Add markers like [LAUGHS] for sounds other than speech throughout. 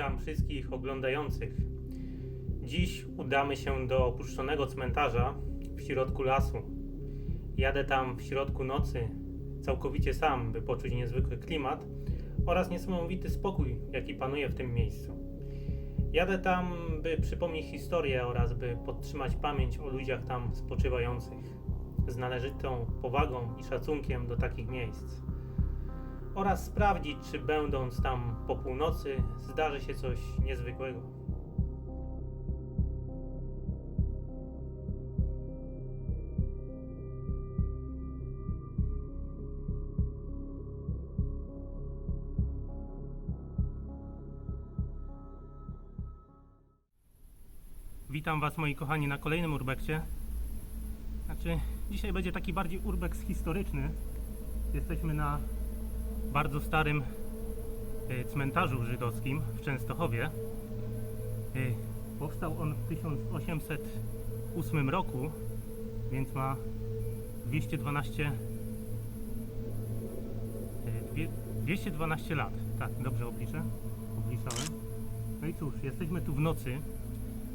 Witam wszystkich oglądających. Dziś udamy się do opuszczonego cmentarza w środku lasu. Jadę tam w środku nocy, całkowicie sam, by poczuć niezwykły klimat oraz niesamowity spokój, jaki panuje w tym miejscu. Jadę tam, by przypomnieć historię oraz by podtrzymać pamięć o ludziach tam spoczywających z należytą powagą i szacunkiem do takich miejsc oraz sprawdzić, czy będąc tam po północy zdarzy się coś niezwykłego. Witam Was moi kochani na kolejnym urbekcie. Znaczy, dzisiaj będzie taki bardziej urbeks historyczny. Jesteśmy na bardzo starym e, cmentarzu żydowskim w Częstochowie. E, Powstał on w 1808 roku, więc ma 212 e, dwie- 212 lat. Tak, dobrze obliczę. Obliczałem. No i cóż, jesteśmy tu w nocy.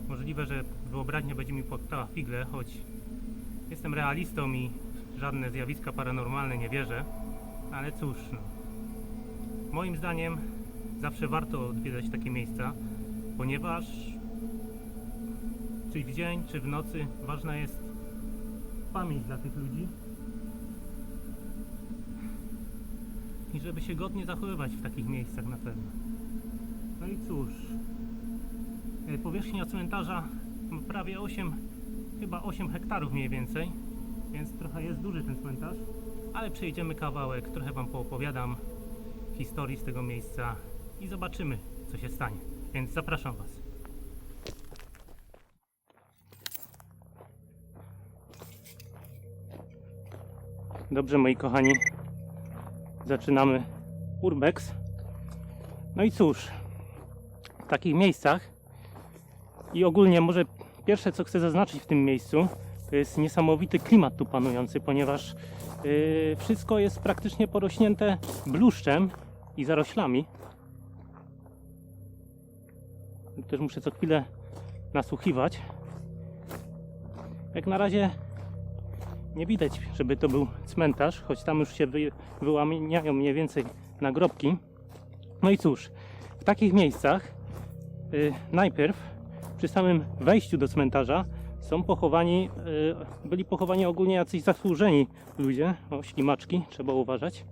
Możliwe, że wyobraźnia będzie mi podstała figle, choć jestem realistą i żadne zjawiska paranormalne nie wierzę. Ale cóż, no. Moim zdaniem zawsze warto odwiedzać takie miejsca, ponieważ czy w dzień, czy w nocy ważna jest pamięć dla tych ludzi i żeby się godnie zachowywać w takich miejscach na pewno. No i cóż, e, powierzchnia cmentarza prawie 8, chyba 8 hektarów mniej więcej, więc trochę jest duży ten cmentarz, ale przejdziemy kawałek, trochę Wam poopowiadam historii z tego miejsca i zobaczymy, co się stanie. Więc zapraszam Was. Dobrze, moi kochani, zaczynamy Urbex. No i cóż, w takich miejscach i ogólnie może pierwsze, co chcę zaznaczyć w tym miejscu, to jest niesamowity klimat tu panujący, ponieważ yy, wszystko jest praktycznie porośnięte bluszczem i zaroślami. Też muszę co chwilę nasłuchiwać. Jak na razie nie widać, żeby to był cmentarz, choć tam już się wy, mniej więcej nagrobki. No i cóż, w takich miejscach y, najpierw przy samym wejściu do cmentarza są pochowani, y, byli pochowani ogólnie jacyś zasłużeni ludzie, o ślimaczki, trzeba uważać.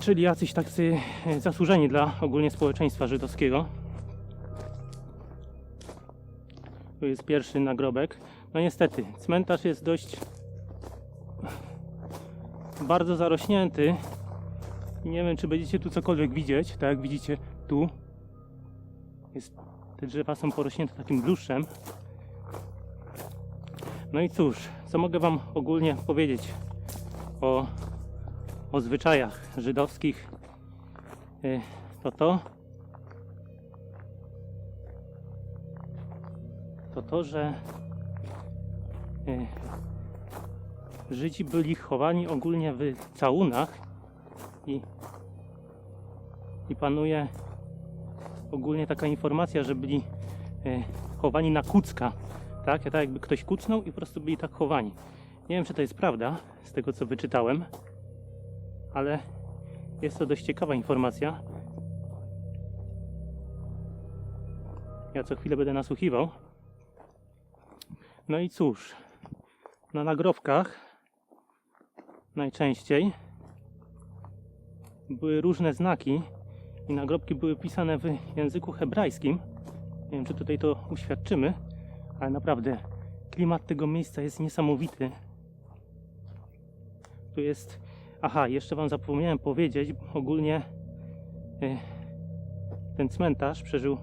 Czyli jacyś tacy e, zasłużeni dla ogólnie społeczeństwa żydowskiego. Tu jest pierwszy nagrobek. No niestety, cmentarz jest dość bardzo zarośnięty. Nie wiem, czy będziecie tu cokolwiek widzieć. Tak jak widzicie, tu jest, te drzewa są porośnięte takim bluszczem. No i cóż, co mogę Wam ogólnie powiedzieć o o zwyczajach żydowskich, y, to to, to to, że y, Żydzi byli chowani ogólnie w całunach i, i panuje ogólnie taka informacja, że byli y, chowani na kucka, tak? Tak jakby ktoś kucnął i po prostu byli tak chowani. Nie wiem, czy to jest prawda, z tego co wyczytałem ale jest to dość ciekawa informacja. Ja co chwilę będę nasłuchiwał. No i cóż, na nagrobkach najczęściej były różne znaki i nagrobki były pisane w języku hebrajskim. Nie wiem, czy tutaj to uświadczymy, ale naprawdę klimat tego miejsca jest niesamowity. Tu jest Aha, jeszcze Wam zapomniałem powiedzieć, ogólnie e, ten cmentarz przeżył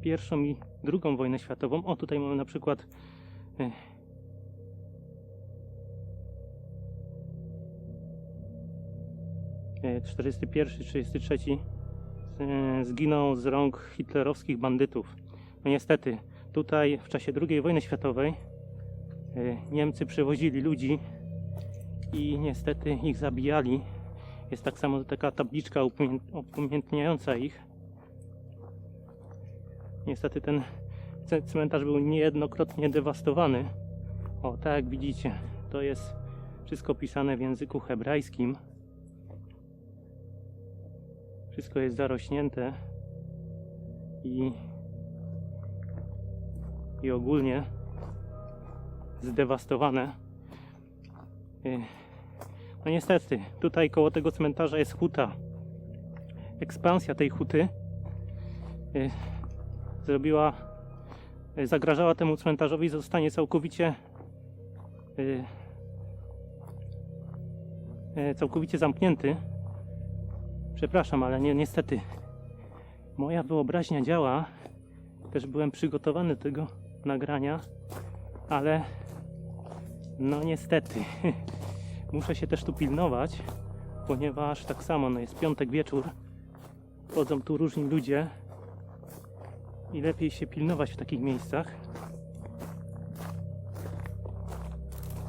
pierwszą i drugą wojnę światową. O, tutaj mamy na przykład e, e, 41, 33 e, zginął z rąk hitlerowskich bandytów. No niestety, tutaj w czasie II wojny światowej Niemcy przewozili ludzi i niestety ich zabijali. Jest tak samo taka tabliczka upamię- upamiętniająca ich. Niestety ten cmentarz był niejednokrotnie dewastowany. O, tak jak widzicie, to jest wszystko pisane w języku hebrajskim. Wszystko jest zarośnięte i, i ogólnie zdewastowane. No niestety, tutaj koło tego cmentarza jest huta. Ekspansja tej huty zrobiła, zagrażała temu cmentarzowi, zostanie całkowicie całkowicie zamknięty. Przepraszam, ale nie, niestety moja wyobraźnia działa. Też byłem przygotowany do tego nagrania, ale no niestety [LAUGHS] muszę się też tu pilnować, ponieważ tak samo no jest piątek wieczór, chodzą tu różni ludzie i lepiej się pilnować w takich miejscach.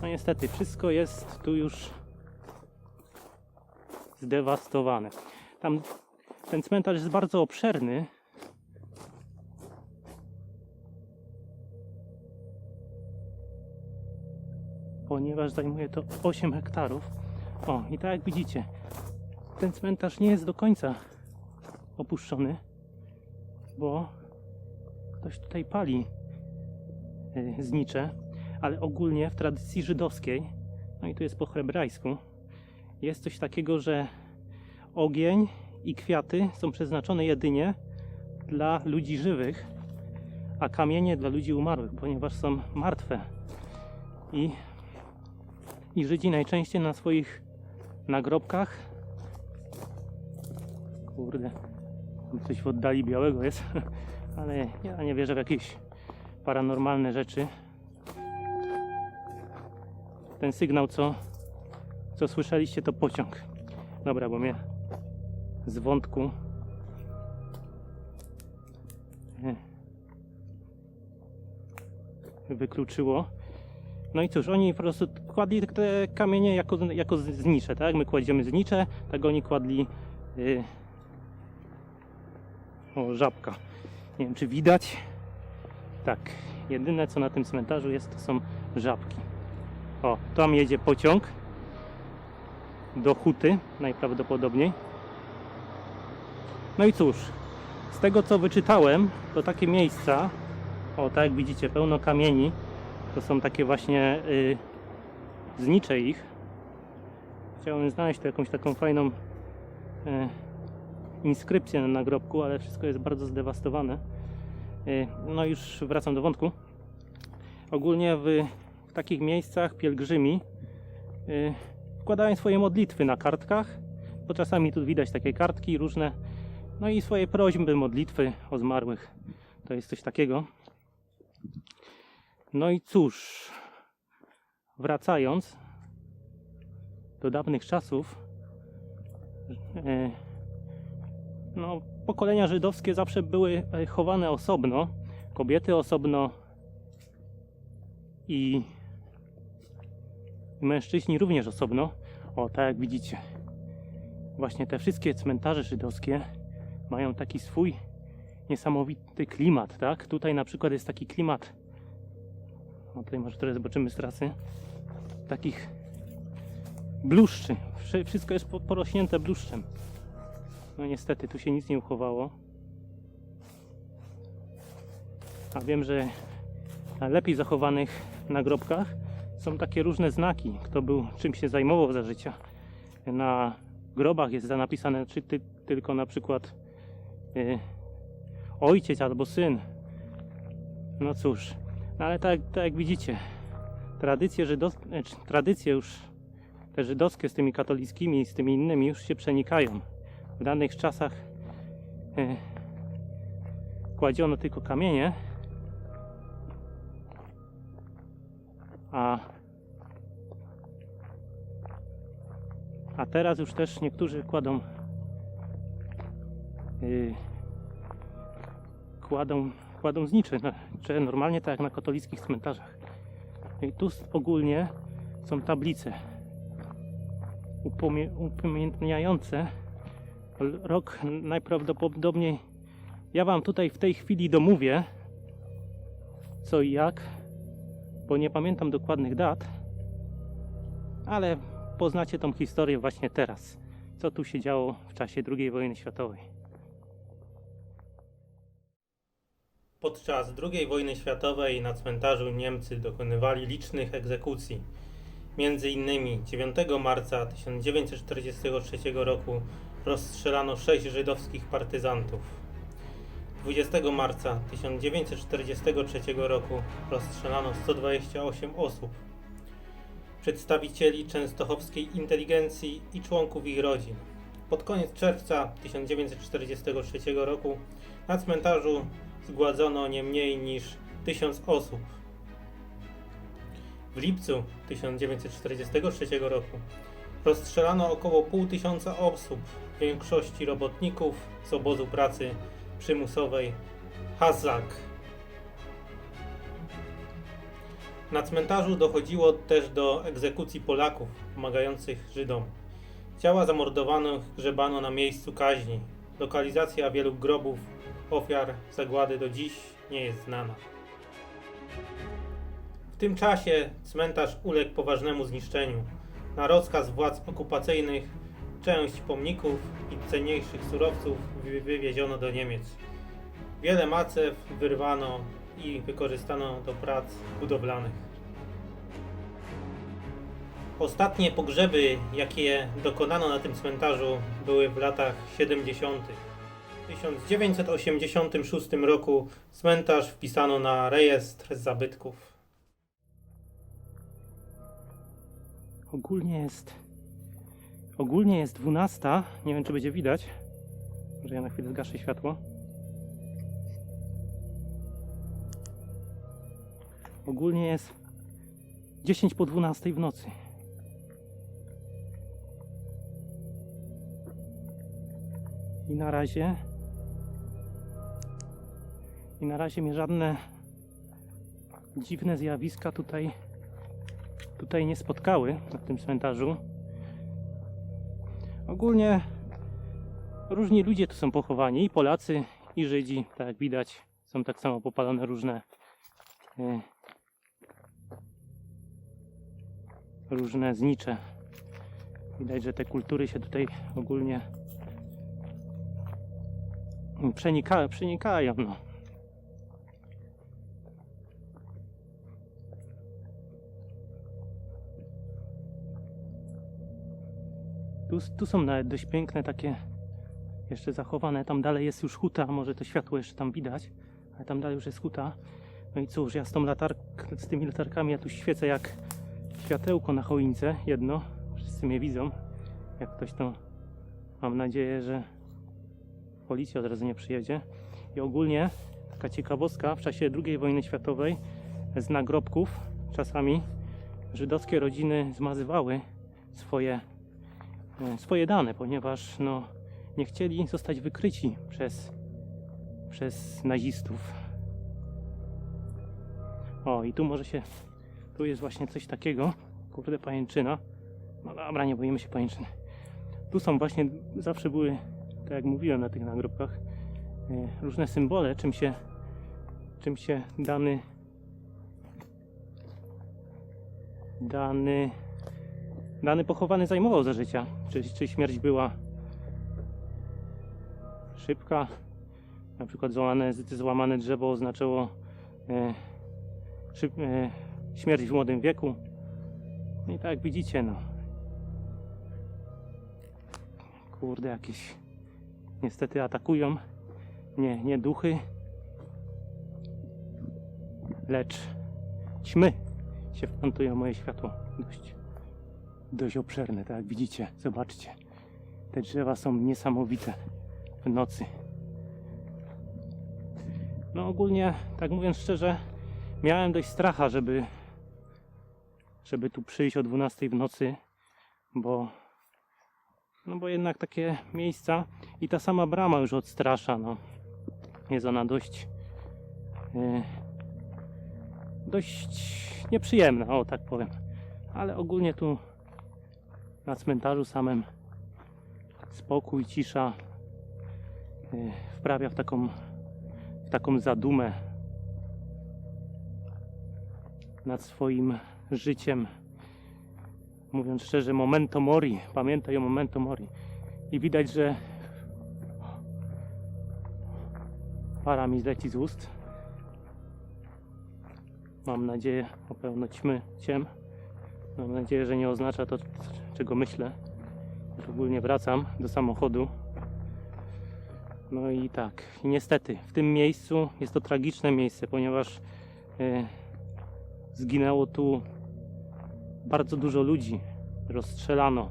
No niestety, wszystko jest tu już zdewastowane. Tam ten cmentarz jest bardzo obszerny. Ponieważ zajmuje to 8 hektarów. O, i tak jak widzicie, ten cmentarz nie jest do końca opuszczony, bo ktoś tutaj pali y, znicze, ale ogólnie w tradycji żydowskiej, no i tu jest po hebrajsku, jest coś takiego, że ogień i kwiaty są przeznaczone jedynie dla ludzi żywych, a kamienie dla ludzi umarłych, ponieważ są martwe. I, i Żydzi najczęściej na swoich nagrobkach. Kurde coś w oddali białego jest [LAUGHS] ale ja nie wierzę w jakieś paranormalne rzeczy. Ten sygnał co co słyszeliście to pociąg. Dobra bo mnie z wątku e, wykluczyło. No i cóż, oni po prostu kładli te kamienie jako, jako znicze, tak? My kładziemy znicze, tak oni kładli y, o, żabka. Nie wiem, czy widać. Tak, jedyne co na tym cmentarzu jest, to są żabki. O, tam jedzie pociąg do huty, najprawdopodobniej. No i cóż, z tego co wyczytałem, to takie miejsca, o tak jak widzicie, pełno kamieni, to są takie właśnie y, znicze ich. Chciałem znaleźć tu jakąś taką fajną y, inskrypcję na nagrobku, ale wszystko jest bardzo zdewastowane. Y, no już wracam do wątku. Ogólnie w, w takich miejscach pielgrzymi y, wkładają swoje modlitwy na kartkach, bo czasami tu widać takie kartki różne, no i swoje prośby, modlitwy o zmarłych. To jest coś takiego. No i cóż, wracając do dawnych czasów, e, no, pokolenia żydowskie zawsze były e, chowane osobno, kobiety osobno i mężczyźni również osobno. O, tak jak widzicie, właśnie te wszystkie cmentarze żydowskie mają taki swój niesamowity klimat, tak? Tutaj na przykład jest taki klimat o, tutaj może trochę zobaczymy z trasy. Takich bluszczy. Wszy- Wszystko jest po- porośnięte bluszczem. No niestety, tu się nic nie uchowało. A wiem, że na lepiej zachowanych nagrobkach są takie różne znaki, kto był, czym się zajmował za życia. Na grobach jest napisane czy ty, tylko na przykład y, ojciec albo syn. No cóż, no ale tak, tak jak widzicie, tradycje, żydos- e, czy tradycje już te żydowskie z tymi katolickimi i z tymi innymi już się przenikają. W danych czasach e, kładziono tylko kamienie, a, a teraz już też niektórzy kładą y, kładą, kładą znicze, normalnie tak jak na katolickich cmentarzach. I tu ogólnie są tablice. upamiętniające rok najprawdopodobniej ja Wam tutaj w tej chwili domówię co i jak, bo nie pamiętam dokładnych dat, ale poznacie tą historię właśnie teraz, co tu się działo w czasie II wojny światowej. Podczas II wojny światowej na cmentarzu Niemcy dokonywali licznych egzekucji. Między innymi 9 marca 1943 roku rozstrzelano sześć żydowskich partyzantów. 20 marca 1943 roku rozstrzelano 128 osób. Przedstawicieli częstochowskiej inteligencji i członków ich rodzin. Pod koniec czerwca 1943 roku na cmentarzu zgładzono nie mniej niż 1000 osób. W lipcu 1943 roku rozstrzelano około pół tysiąca osób, w większości robotników z obozu pracy przymusowej Hazak. Na cmentarzu dochodziło też do egzekucji Polaków pomagających Żydom. Ciała zamordowanych grzebano na miejscu kaźni. Lokalizacja wielu grobów ofiar zagłady do dziś nie jest znana. W tym czasie cmentarz uległ poważnemu zniszczeniu. Na rozkaz władz okupacyjnych część pomników i cenniejszych surowców wy- wywieziono do Niemiec. Wiele macew wyrwano i wykorzystano do prac budowlanych. Ostatnie pogrzeby, jakie dokonano na tym cmentarzu, były w latach 70. W 1986 roku cmentarz wpisano na rejestr zabytków. Ogólnie jest. Ogólnie jest 12. Nie wiem, czy będzie widać. Może ja na chwilę zgaszę światło. Ogólnie jest 10 po 12 w nocy. I na razie. I na razie mnie żadne dziwne zjawiska tutaj tutaj nie spotkały na tym cmentarzu. Ogólnie różni ludzie tu są pochowani, i Polacy, i Żydzi, tak jak widać, są tak samo popalone różne e, różne znicze. Widać, że te kultury się tutaj ogólnie przenikają, przenikają no. Tu, tu są nawet dość piękne takie jeszcze zachowane. Tam dalej jest już huta, może to światło jeszcze tam widać, ale tam dalej już jest huta. No i cóż, ja z tą latark, z tymi latarkami ja tu świecę jak światełko na choince, jedno. Wszyscy mnie widzą. Jak ktoś to, mam nadzieję, że policja od razu nie przyjedzie. I ogólnie taka ciekawostka, w czasie II wojny światowej z nagrobków czasami żydowskie rodziny zmazywały swoje swoje dane, ponieważ no, nie chcieli zostać wykryci przez, przez nazistów. O, i tu może się. Tu jest właśnie coś takiego. Kurde, pajęczyna. No dobra, nie boimy się pajęczyny. Tu są właśnie, zawsze były, tak jak mówiłem na tych nagrobkach, e, różne symbole, czym się, czym się dany dany dany pochowany zajmował za życia. Czy, czy śmierć była szybka, na przykład złamane, złamane drzewo oznaczało e, szyb, e, śmierć w młodym wieku. No i tak jak widzicie, no. Kurde, jakieś niestety atakują. Nie, nie duchy, lecz ćmy się wplątują moje światło dość dość obszerne, tak jak widzicie. Zobaczcie. Te drzewa są niesamowite w nocy. No ogólnie, tak mówiąc szczerze, miałem dość stracha, żeby żeby tu przyjść o 12 w nocy, bo no bo jednak takie miejsca i ta sama brama już odstrasza, no. Jest ona dość e, dość nieprzyjemna, o tak powiem. Ale ogólnie tu na cmentarzu samym spokój, cisza y, wprawia w taką, w taką zadumę nad swoim życiem. Mówiąc szczerze, momento mori. Pamiętaj o momento mori. I widać, że para mi zleci z ust. Mam nadzieję, o pełno ćmy, ciem. Mam nadzieję, że nie oznacza to, czego myślę. Ogólnie wracam do samochodu. No i tak, niestety w tym miejscu jest to tragiczne miejsce, ponieważ e, zginęło tu bardzo dużo ludzi. Rozstrzelano,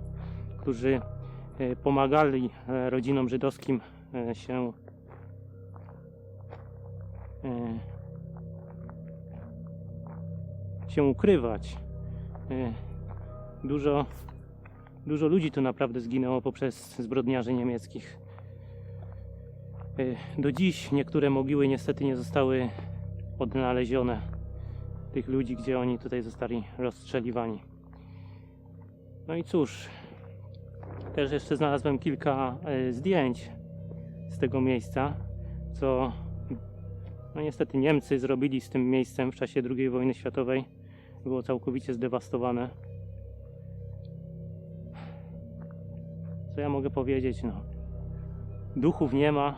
którzy e, pomagali e, rodzinom żydowskim e, się e, się ukrywać. Dużo, dużo ludzi tu naprawdę zginęło poprzez zbrodniarzy niemieckich. E, Do dziś niektóre mogiły niestety nie zostały odnalezione. Tych ludzi, gdzie oni tutaj zostali rozstrzeliwani. No i cóż, też jeszcze znalazłem kilka e, zdjęć z tego miejsca, co no niestety Niemcy zrobili z tym miejscem w czasie II wojny światowej. Było całkowicie zdewastowane. Co ja mogę powiedzieć? No, duchów nie ma.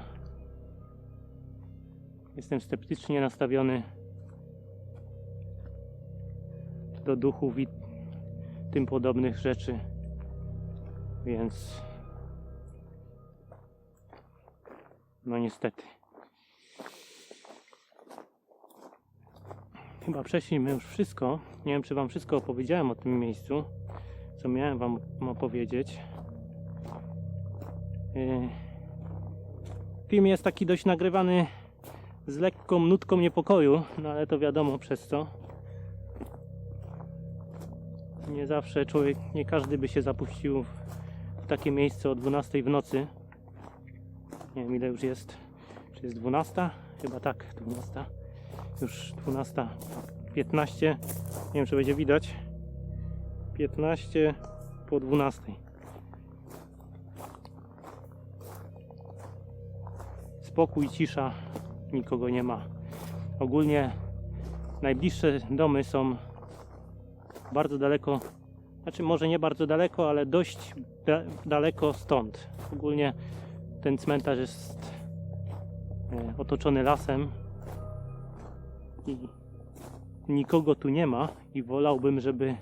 Jestem sceptycznie nastawiony do duchów i tym podobnych rzeczy. Więc no niestety. Chyba przeszliśmy już wszystko. Nie wiem, czy Wam wszystko opowiedziałem o tym miejscu, co miałem Wam opowiedzieć. Yy, Film jest taki dość nagrywany z lekką nutką niepokoju, no ale to wiadomo przez co. Nie zawsze człowiek, nie każdy by się zapuścił w takie miejsce o 12 w nocy. Nie wiem ile już jest. Czy jest 12? Chyba tak, 12. Już 12. 15. Nie wiem czy będzie widać. 15 po 12. Spokój, cisza, nikogo nie ma. Ogólnie najbliższe domy są bardzo daleko, znaczy może nie bardzo daleko, ale dość da- daleko stąd. Ogólnie ten cmentarz jest e, otoczony lasem i nikogo tu nie ma i wolałbym, żeby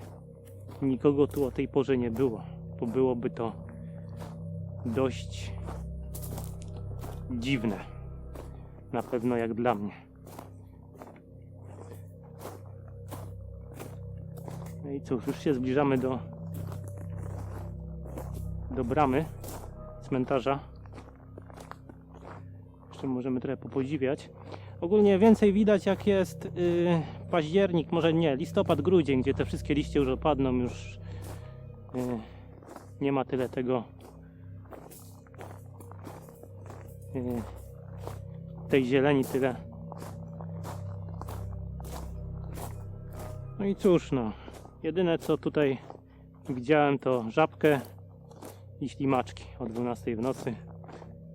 nikogo tu o tej porze nie było, bo byłoby to dość dziwne. Na pewno jak dla mnie. No i cóż, już się zbliżamy do do bramy cmentarza. Jeszcze możemy trochę popodziwiać. Ogólnie więcej widać jak jest yy, październik, może nie, listopad, grudzień, gdzie te wszystkie liście już opadną, już yy, nie ma tyle tego tej zieleni tyle. No i cóż no, jedyne co tutaj widziałem to żabkę i ślimaczki o 12 w nocy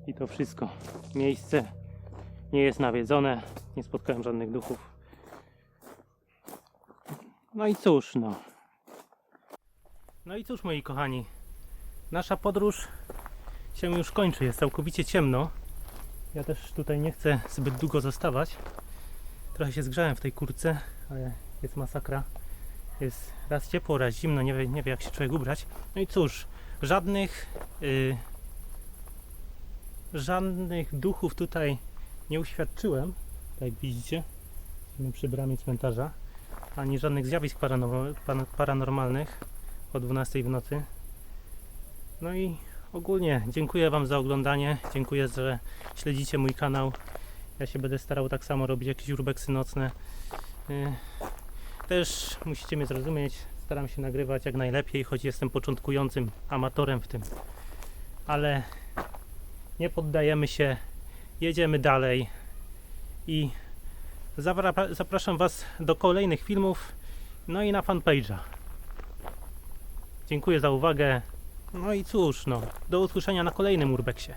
i to wszystko. Miejsce nie jest nawiedzone, nie spotkałem żadnych duchów. No i cóż, no. No i cóż, moi kochani, nasza podróż się już kończy, jest całkowicie ciemno. Ja też tutaj nie chcę zbyt długo zostawać. Trochę się zgrzałem w tej kurce, ale jest masakra. Jest raz ciepło, raz zimno, nie wie, nie wie jak się człowiek ubrać. No i cóż, żadnych y, żadnych duchów tutaj nie uświadczyłem, tak jak widzicie, przy bramie cmentarza, ani żadnych zjawisk paranormalnych o 12 w nocy. No i ogólnie dziękuję Wam za oglądanie, dziękuję, że śledzicie mój kanał. Ja się będę starał tak samo robić jakieś urbexy nocne. Y, Też musicie mnie zrozumieć, staram się nagrywać jak najlepiej, choć jestem początkującym amatorem w tym. Ale nie poddajemy się, jedziemy dalej i zapra- zapraszam Was do kolejnych filmów, no i na fanpage'a. Dziękuję za uwagę. No i cóż, no, do usłyszenia na kolejnym Urbexie.